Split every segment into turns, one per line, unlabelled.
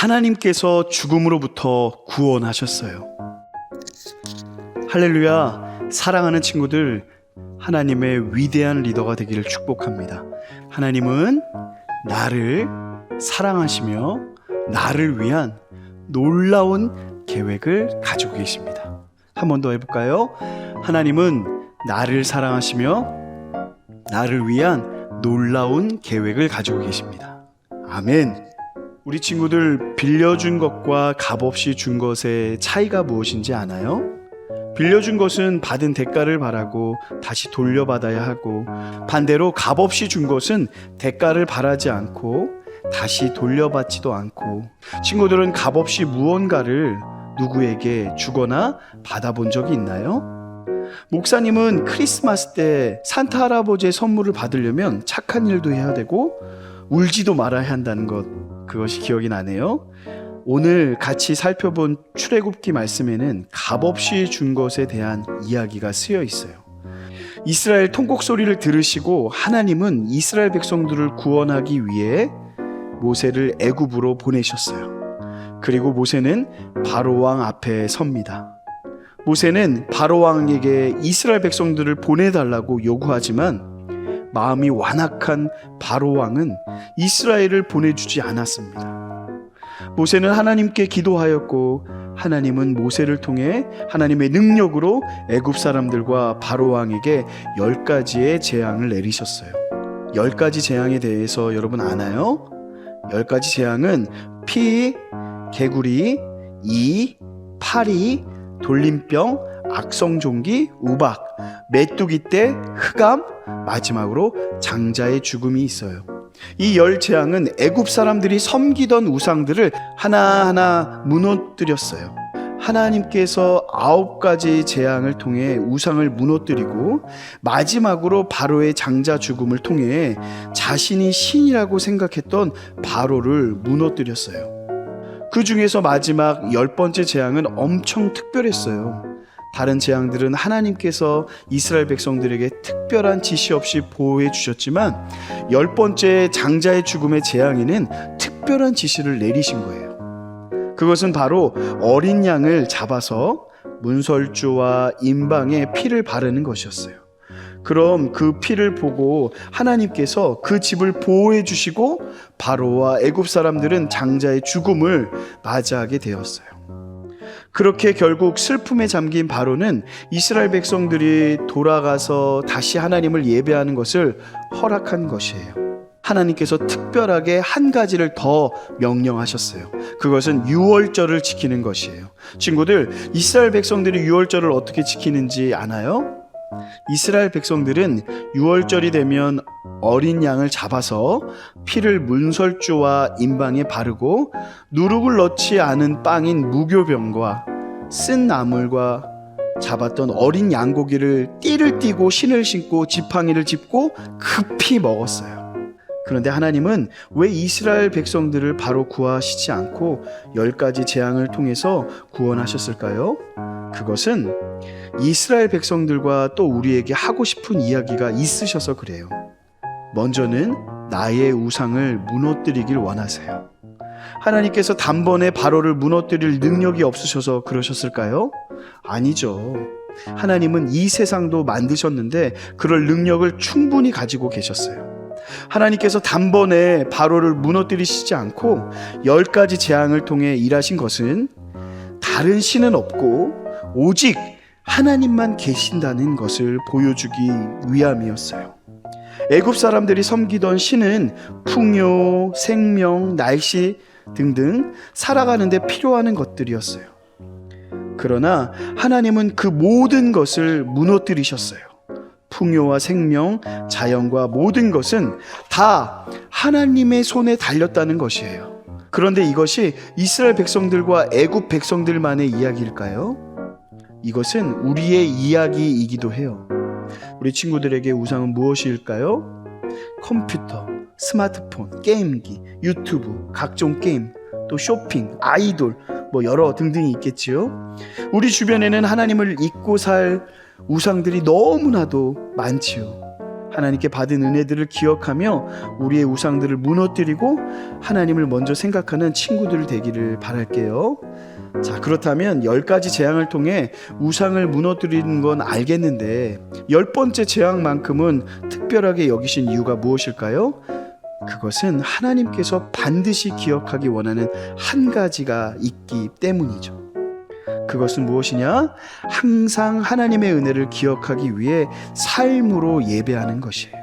하나님께서 죽음으로부터 구원하셨어요. 할렐루야. 사랑하는 친구들, 하나님의 위대한 리더가 되기를 축복합니다. 하나님은 나를 사랑하시며 나를 위한 놀라운 계획을 가지고 계십니다. 한 번 더 해볼까요? 하나님은 나를 사랑하시며 나를 위한 놀라운 계획을 가지고 계십니다. 아멘. 우리 친구들 빌려준 것과 값없이 준 것의 차이가 무엇인지 아나요? 빌려준 것은 받은 대가를 바라고 다시 돌려받아야 하고 반대로 값없이 준 것은 대가를 바라지 않고 다시 돌려받지도 않고 친구들은 값없이 무언가를 누구에게 주거나 받아본 적이 있나요? 목사님은 크리스마스 때 산타 할아버지의 선물을 받으려면 착한 일도 해야 되고 울지도 말아야 한다는 것 그것이 기억이 나네요. 오늘 같이 살펴본 출애굽기 말씀에는 값없이 준 것에 대한 이야기가 쓰여 있어요. 이스라엘 통곡 소리를 들으시고 하나님은 이스라엘 백성들을 구원하기 위해 모세를 애굽으로 보내셨어요. 그리고 모세는 바로 왕 앞에 섭니다. 모세는 바로 왕에게 이스라엘 백성들을 보내달라고 요구하지만 마음이 완악한 바로 왕은 이스라엘을 보내주지 않았습니다. 모세는 하나님께 기도하였고 하나님은 모세를 통해 하나님의 능력으로 애굽 사람들과 바로 왕에게 열 가지의 재앙을 내리셨어요. 열 가지 재앙에 대해서 여러분 아나요? 열 가지 재앙은 피, 개구리, 이, 파리, 돌림병, 악성종기, 우박, 메뚜기 떼, 흑암, 마지막으로 장자의 죽음이 있어요. 이 열 재앙은 애굽 사람들이 섬기던 우상들을 하나하나 무너뜨렸어요. 하나님께서 아홉 가지 재앙을 통해 우상을 무너뜨리고 마지막으로 바로의 장자 죽음을 통해 자신이 신이라고 생각했던 바로를 무너뜨렸어요. 그 중에서 마지막 열 번째 재앙은 엄청 특별했어요. 다른 재앙들은 하나님께서 이스라엘 백성들에게 특별한 지시 없이 보호해 주셨지만 열 번째 장자의 죽음의 재앙에는 특별한 지시를 내리신 거예요. 그것은 바로 어린 양을 잡아서 문설주와 임방에 피를 바르는 것이었어요. 그럼 그 피를 보고 하나님께서 그 집을 보호해 주시고 바로와 애굽 사람들은 장자의 죽음을 맞이하게 되었어요. 그렇게 결국 슬픔에 잠긴 바로는 이스라엘 백성들이 돌아가서 다시 하나님을 예배하는 것을 허락한 것이에요. 하나님께서 특별하게 한 가지를 더 명령하셨어요. 그것은 유월절을 지키는 것이에요. 친구들, 이스라엘 백성들이 유월절을 어떻게 지키는지 아나요? 이스라엘 백성들은 유월절이 되면 어린 양을 잡아서 피를 문설주와 임방에 바르고 누룩을 넣지 않은 빵인 무교병과 쓴 나물과 잡았던 어린 양고기를 띠를 띠고 신을 신고 지팡이를 짚고 급히 먹었어요. 그런데 하나님은 왜 이스라엘 백성들을 바로 구하시지 않고 열 가지 재앙을 통해서 구원하셨을까요? 그것은 이스라엘 백성들과 또 우리에게 하고 싶은 이야기가 있으셔서 그래요. 먼저는 나의 우상을 무너뜨리길 원하세요. 하나님께서 단번에 바로를 무너뜨릴 능력이 없으셔서 그러셨을까요? 아니죠. 하나님은 이 세상도 만드셨는데 그럴 능력을 충분히 가지고 계셨어요. 하나님께서 단번에 바로를 무너뜨리시지 않고 열 가지 재앙을 통해 일하신 것은 다른 신은 없고 오직 하나님만 계신다는 것을 보여주기 위함이었어요. 애굽 사람들이 섬기던 신은 풍요, 생명, 날씨 등등 살아가는데 필요하는 것들이었어요. 그러나 하나님은 그 모든 것을 무너뜨리셨어요. 풍요와 생명, 자연과 모든 것은 다 하나님의 손에 달렸다는 것이에요. 그런데 이것이 이스라엘 백성들과 애굽 백성들만의 이야기일까요? 이것은 우리의 이야기이기도 해요. 우리 친구들에게 우상은 무엇일까요? 컴퓨터, 스마트폰, 게임기, 유튜브, 각종 게임, 또 쇼핑, 아이돌, 뭐 여러 등등이 있겠지요. 우리 주변에는 하나님을 잊고 살 우상들이 너무나도 많지요. 하나님께 받은 은혜들을 기억하며 우리의 우상들을 무너뜨리고 하나님을 먼저 생각하는 친구들 되기를 바랄게요. 자, 그렇다면 열 가지 재앙을 통해 우상을 무너뜨리는 건 알겠는데 열 번째 재앙만큼은 특별하게 여기신 이유가 무엇일까요? 그것은 하나님께서 반드시 기억하기 원하는 한 가지가 있기 때문이죠. 그것은 무엇이냐? 항상 하나님의 은혜를 기억하기 위해 삶으로 예배하는 것이에요.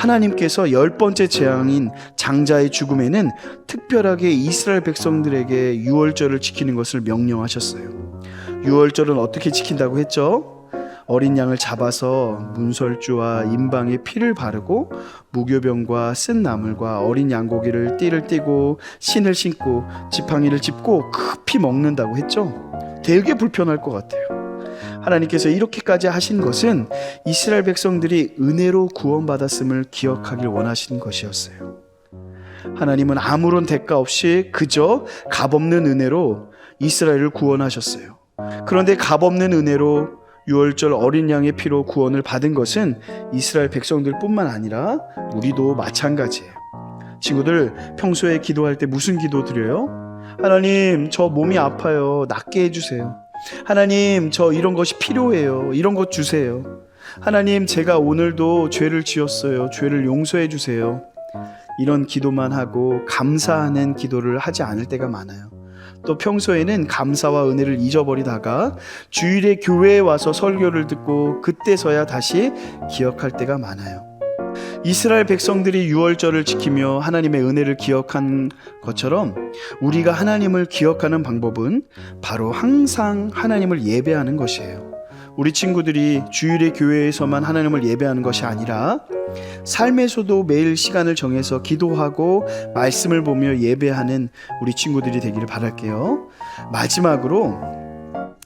하나님께서 열 번째 재앙인 장자의 죽음에는 특별하게 이스라엘 백성들에게 유월절을 지키는 것을 명령하셨어요. 유월절은 어떻게 지킨다고 했죠? 어린 양을 잡아서 문설주와 임방에 피를 바르고 무교병과 쓴 나물과 어린 양고기를 띠를 띠고 신을 신고 지팡이를 짚고 급히 먹는다고 했죠. 되게 불편할 것 같아요. 하나님께서 이렇게까지 하신 것은 이스라엘 백성들이 은혜로 구원받았음을 기억하길 원하시는 것이었어요. 하나님은 아무런 대가 없이 그저 값없는 은혜로 이스라엘을 구원하셨어요. 그런데 값없는 은혜로 유월절 어린 양의 피로 구원을 받은 것은 이스라엘 백성들뿐만 아니라 우리도 마찬가지예요. 친구들 평소에 기도할 때 무슨 기도 드려요? 하나님 저 몸이 아파요. 낫게 해주세요. 하나님 저 이런 것이 필요해요. 이런 것 주세요. 하나님 제가 오늘도 죄를 지었어요. 죄를 용서해 주세요. 이런 기도만 하고 감사하는 기도를 하지 않을 때가 많아요. 또 평소에는 감사와 은혜를 잊어버리다가 주일에 교회에 와서 설교를 듣고 그때서야 다시 기억할 때가 많아요. 이스라엘 백성들이 유월절을 지키며 하나님의 은혜를 기억한 것처럼 우리가 하나님을 기억하는 방법은 바로 항상 하나님을 예배하는 것이에요. 우리 친구들이 주일의 교회에서만 하나님을 예배하는 것이 아니라 삶에서도 매일 시간을 정해서 기도하고 말씀을 보며 예배하는 우리 친구들이 되기를 바랄게요. 마지막으로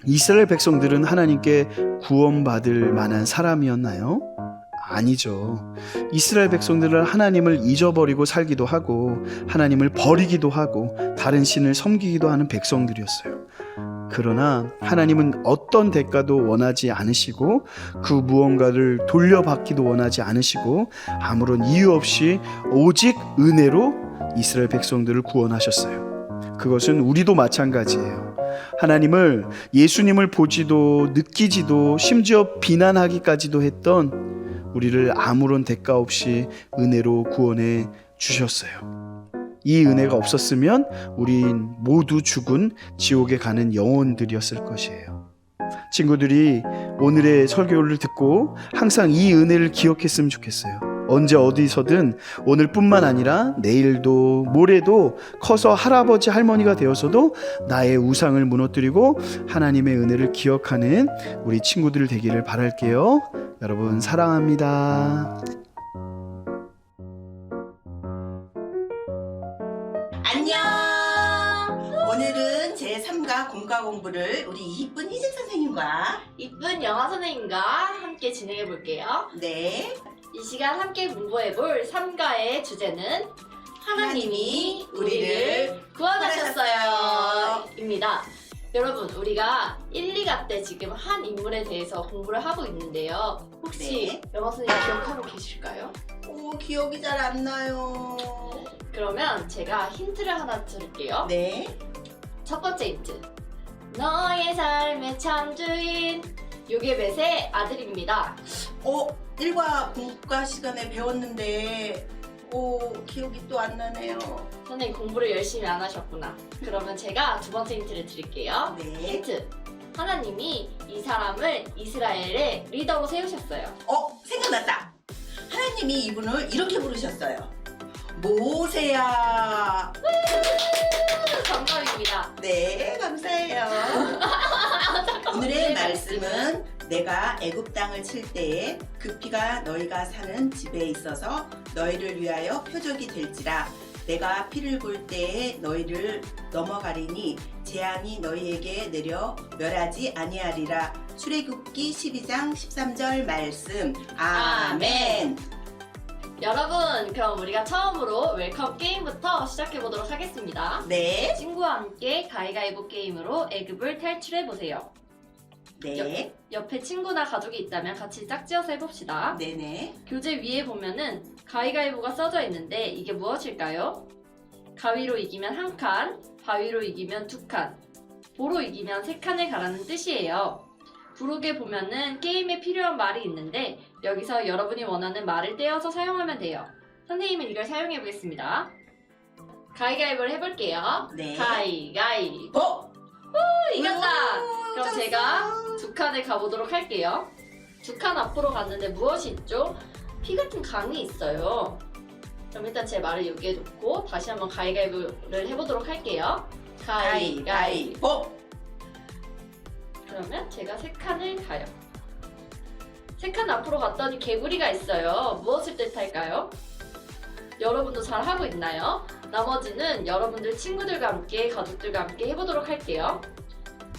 이스라엘 백성들은 하나님께 구원받을 만한 사람이었나요? 아니죠. 이스라엘 백성들은 하나님을 잊어버리고 살기도 하고 하나님을 버리기도 하고 다른 신을 섬기기도 하는 백성들이었어요. 그러나 하나님은 어떤 대가도 원하지 않으시고 그 무언가를 돌려받기도 원하지 않으시고 아무런 이유 없이 오직 은혜로 이스라엘 백성들을 구원하셨어요. 그것은 우리도 마찬가지예요. 하나님을 예수님을 보지도 느끼지도 심지어 비난하기까지도 했던 우리를 아무런 대가 없이 은혜로 구원해 주셨어요. 이 은혜가 없었으면 우린 모두 죽은 지옥에 가는 영혼들이었을 것이에요. 친구들이 오늘의 설교를 듣고 항상 이 은혜를 기억했으면 좋겠어요. 언제 어디서든 오늘뿐만 아니라 내일도 모레도 커서 할아버지 할머니가 되어서도 나의 우상을 무너뜨리고 하나님의 은혜를 기억하는 우리 친구들 되기를 바랄게요. 여러분 사랑합니다.
안녕! 오늘은 제3가 공과 공부를 우리 이쁜 희진 선생님과
이쁜 영화 선생님과 함께 진행해 볼게요.
네,
이 시간 함께 공부해 볼 3가의 주제는 하나님이 우리를 구원하셨어요. 입니다. 여러분, 우리가 1, 2가 때 지금 한 인물에 대해서 공부를 하고 있는데요. 혹시
네.
영화 선생님 기억하고 계실까요?
오, 기억이 잘 안 나요.
그러면 제가 힌트를 하나 드릴게요.
네,
첫 번째 힌트. 너의 삶의 참주인 요게벳의 아들입니다.
어, 1과 공과 시간에 배웠는데, 오, 기억이 또 안 나네요.
선생님 공부를 열심히 안 하셨구나. 그러면 제가 두 번째 힌트를 드릴게요.
네,
힌트. 하나님이 이 사람을 이스라엘의 리더로 세우셨어요.
어, 생각났다. 하나님이 이분을 이렇게 부르셨어요. 모세야.
정답입니다.
네, 감사해요. 오늘의 말씀은 내가 애굽 땅을 칠 때에 그 피가 너희가 사는 집에 있어서 너희를 위하여 표적이 될지라 내가 피를 볼 때에 너희를 넘어가리니 재앙이 너희에게 내려 멸하지 아니하리라 출애굽기 12장 13절 말씀 아멘.
여러분, 그럼 우리가 처음으로 웰컴 게임부터 시작해 보도록 하겠습니다.
네.
친구와 함께 가위가위보 게임으로 애굽을 탈출해 보세요.
네.
옆 에 친구나 가족이 있다면 같이 짝지어서 해봅시다.
네네.
교재 위에 보면은 가위가위보가 써져 있는데 이게 무엇일까요? 가위로 이기면 한 칸, 바위로 이기면 두 칸, 보로 이기면 세 칸을 가라는 뜻이에요. 부록에 보면은 게임에 필요한 말이 있는데 여기서 여러분이 원하는 말을 떼어서 사용하면 돼요. 선생님은 이걸 사용해 보겠습니다. 가위가위보를 해볼게요.
네.
가위가위보!
보!
이겼다!
우,
그럼. 제가 두 칸을 가보도록 할게요. 두 칸 앞으로 갔는데 무엇이 있죠? 피 같은 강이 있어요. 그럼 일단 제 말을 여기에 놓고 다시 한번 가위가위보를 해보도록 할게요. 가위가위.
가위가위보!
그러면 제가 세 칸을 가요. 세 칸 앞으로 갔더니 개구리가 있어요. 무엇을 뜻할까요? 여러분도 잘 하고 있나요? 나머지는 여러분들 친구들과 함께 가족들과 함께 해보도록 할게요.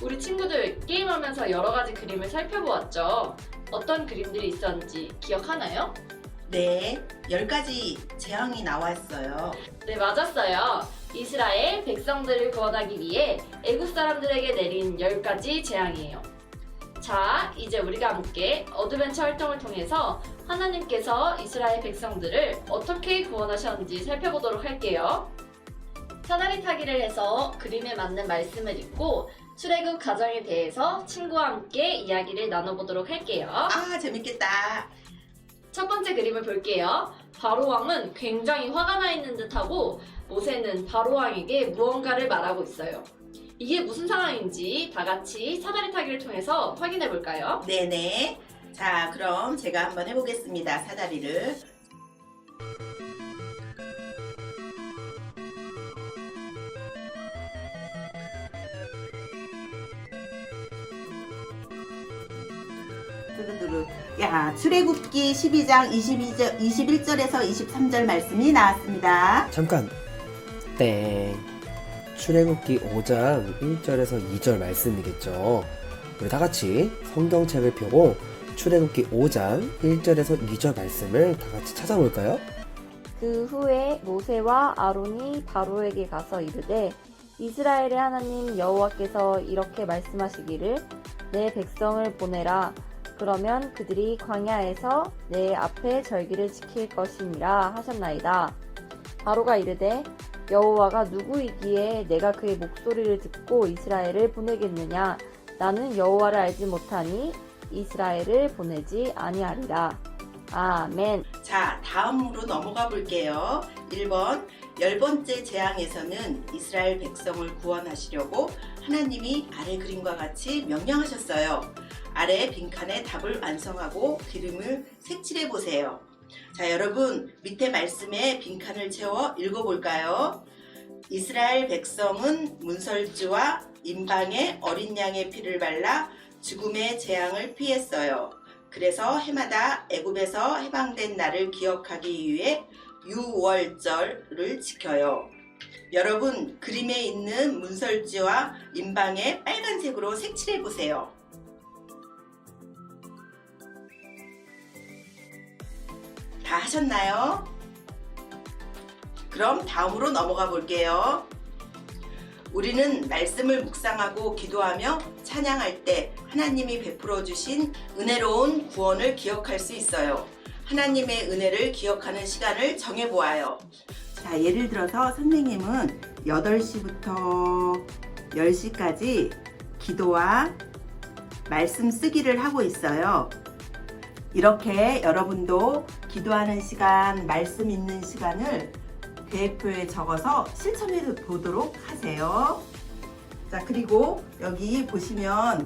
우리 친구들 게임하면서 여러 가지 그림을 살펴보았죠. 어떤 그림들이 있었는지 기억하나요?
네. 10가지 재앙이 나왔어요.
네, 맞았어요. 이스라엘 백성들을 구원하기 위해 애굽 사람들에게 내린 10가지 재앙이에요. 자, 이제 우리가 함께 어드벤처 활동을 통해서 하나님께서 이스라엘 백성들을 어떻게 구원하셨는지 살펴보도록 할게요. 사다리 타기를 해서 그림에 맞는 말씀을 읽고 출애굽 가정에 대해서 친구와 함께 이야기를 나눠보도록 할게요.
아, 재밌겠다.
첫 번째 그림을 볼게요. 바로왕은 굉장히 화가 나 있는 듯하고 모세는 바로왕에게 무언가를 말하고 있어요. 이게 무슨 상황인지 다 같이 사다리 타기를 통해서 확인해 볼까요?
네네. 자, 그럼 제가 한번 해보겠습니다. 사다리를. 야, 출애굽기 12장 22절, 21절에서 23절 말씀이 나왔습니다.
잠깐 땡 출애굽기 5장 1절에서 2절 말씀이겠죠 우리 다 같이 성경책을 펴고 출애굽기 5장 1절에서 2절 말씀을 다 같이 찾아볼까요?
그 후에 모세와 아론이 바로에게 가서 이르되 이스라엘의 하나님 여호와께서 이렇게 말씀하시기를 내 백성을 보내라 그러면 그들이 광야에서 내 앞에 절기를 지킬 것이니라 하셨나이다 바로가 이르되 여호와가 누구이기에 내가 그의 목소리를 듣고 이스라엘을 보내겠느냐 나는 여호와를 알지 못하니 이스라엘을 보내지 아니하리라 아멘
자, 다음으로 넘어가 볼게요. 1번. 열 번째 재앙에서는 이스라엘 백성을 구원하시려고 하나님이 아래 그림과 같이 명령하셨어요. 아래 빈칸에 답을 완성하고 그림을 색칠해 보세요. 자, 여러분, 밑에 말씀에 빈칸을 채워 읽어볼까요? 이스라엘 백성은 문설주와 임방에 어린 양의 피를 발라 죽음의 재앙을 피했어요. 그래서 해마다 애굽에서 해방된 날을 기억하기 위해 유월절을 지켜요. 여러분 그림에 있는 문설지와 임방에 빨간색으로 색칠해 보세요. 다 하셨나요? 그럼 다음으로 넘어가 볼게요. 우리는 말씀을 묵상하고 기도하며 찬양할 때 하나님이 베풀어 주신 은혜로운 구원을 기억할 수 있어요. 하나님의 은혜를 기억하는 시간을 정해 보아요. 자, 예를 들어서 선생님은 8시부터 10시까지 기도와 말씀 쓰기를 하고 있어요. 이렇게 여러분도 기도하는 시간, 말씀 있는 시간을 계획표에 적어서 실천해 보도록 하세요. 자, 그리고 여기 보시면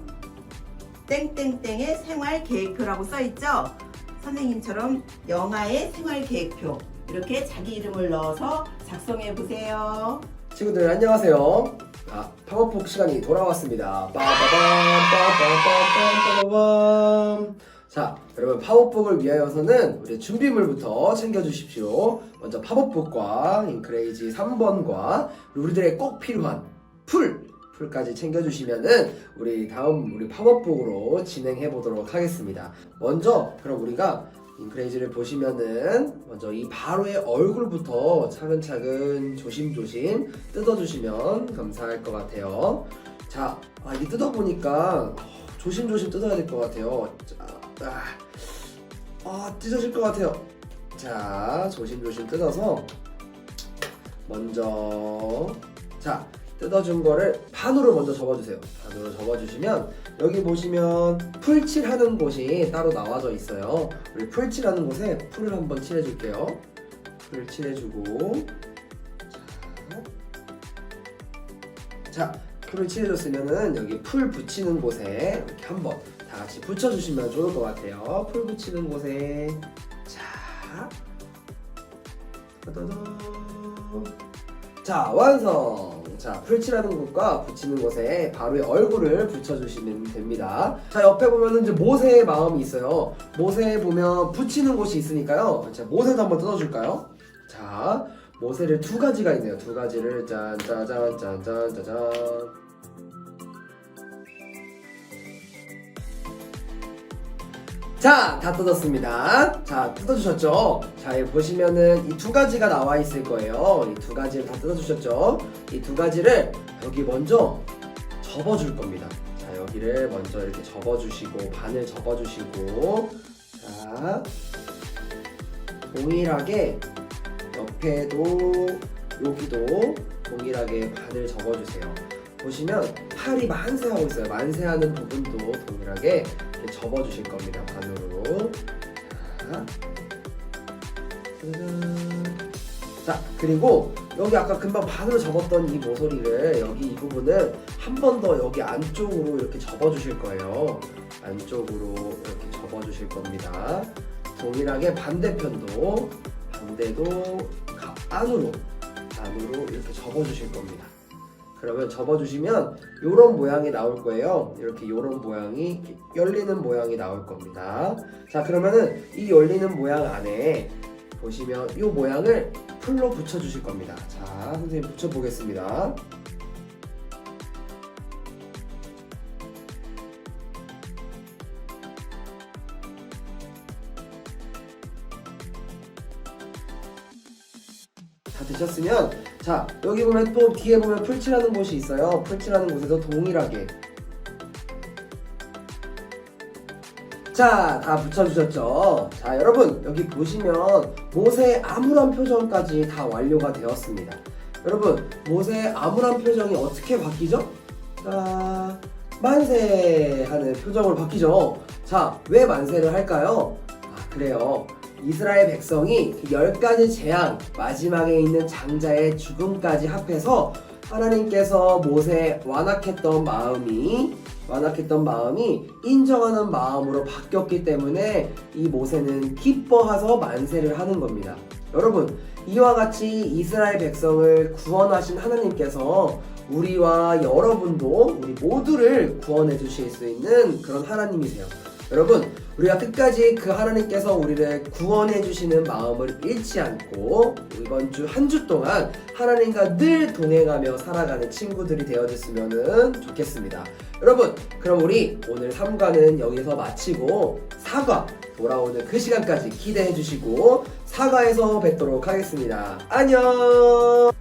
땡땡땡의 생활 계획표라고 써 있죠? 선생님처럼 영아의 생활 계획표 이렇게 자기 이름을 넣어서 작성해 보세요.
친구들 안녕하세요 아, 팝업폭 시간이 돌아왔습니다 빠바밤 빠바밤 빠바밤 자 여러분 팝업북을 위하여서는 우리 준비물부터 챙겨주십시오. 먼저 팝업북과 인크레이지 3번과 우리들의 꼭 필요한 풀 풀까지 챙겨주시면은 우리 다음 우리 팝업북으로 진행해 보도록 하겠습니다. 먼저 그럼 우리가 인크레이지를 보시면은 먼저 이 바로의 얼굴부터 차근차근 조심조심 뜯어주시면 감사할 것 같아요. 자 아, 이 뜯어보니까 조심조심 뜯어야 될 것 같아요. 자, 아, 아 찢어질 것 같아요. 자, 조심조심 뜯어서 먼저 자 뜯어준 거를 판으로 먼저 접어주세요. 판으로 접어주시면 여기 보시면 풀칠하는 곳이 따로 나와져 있어요. 우리 풀칠하는 곳에 풀을 한번 칠해줄게요. 풀을 칠해주고 자, 자 풀을 칠해줬으면은 여기 풀 붙이는 곳에 이렇게 한번 다 같이 붙여주시면 좋을 것 같아요. 풀 붙이는 곳에 자. 자 완성. 자 풀칠하는 곳과 붙이는 곳에 바로의 얼굴을 붙여주시면 됩니다. 자 옆에 보면은 이제 모세의 마음이 있어요. 모세에 보면 붙이는 곳이 있으니까요. 자 모세도 한번 뜯어줄까요? 자 모세를 두 가지가 있네요. 두 가지를 짠 짜잔 짠 짠 짜잔. 자, 다 뜯었습니다. 자, 뜯어주셨죠? 자, 여기 보시면은 이 두 가지가 나와 있을 거예요. 이 두 가지를 다 뜯어주셨죠? 이 두 가지를 여기 먼저 접어줄 겁니다. 자, 여기를 먼저 이렇게 접어주시고, 반을 접어주시고, 자, 동일하게 옆에도, 여기도 동일하게 반을 접어주세요. 보시면 팔이 만세하고 있어요. 만세하는 부분도 동일하게 접어주실 겁니다. 반으로. 자. 자, 그리고 여기 아까 금방 반으로 접었던 이 모서리를 여기 이 부분을 한 번 더 여기 안쪽으로 이렇게 접어주실 거예요. 안쪽으로 이렇게 접어주실 겁니다. 동일하게 반대편도 반대도 가- 안으로 안으로 이렇게 접어주실 겁니다. 그러면 접어주시면 이런 모양이 나올 거예요. 이렇게 이런 모양이 열리는 모양이 나올 겁니다. 자 그러면은 이 열리는 모양 안에 보시면 이 모양을 풀로 붙여주실 겁니다. 자 선생님 붙여보겠습니다. 다 되셨으면 자 여기 보면 또 뒤에 보면 풀칠하는 곳이 있어요. 풀칠하는 곳에도 동일하게 자, 다 붙여주셨죠? 자, 여러분, 여기 보시면 모세의 암울한 표정까지 다 완료가 되었습니다. 여러분, 모세의 암울한 표정이 어떻게 바뀌죠? 자, 만세 하는 표정으로 바뀌죠? 자, 왜 만세를 할까요? 아, 그래요. 이스라엘 백성이 그열 가지 재앙, 마지막에 있는 장자의 죽음까지 합해서 하나님께서 모세의 완악했던 마음이 완악했던 마음이 인정하는 마음으로 바뀌었기 때문에 이 모세는 기뻐하서 만세를 하는 겁니다. 여러분, 이와 같이 이스라엘 백성을 구원하신 하나님께서 우리와 여러분도 우리 모두를 구원해 주실 수 있는 그런 하나님이세요. 여러분, 우리가 끝까지 그 하나님께서 우리를 구원해 주시는 마음을 잃지 않고 이번 주 한 주 동안 하나님과 늘 동행하며 살아가는 친구들이 되어줬으면 좋겠습니다. 여러분, 그럼 우리 오늘 3과는 여기서 마치고 4과 돌아오는 그 시간까지 기대해 주시고 4과에서 뵙도록 하겠습니다. 안녕!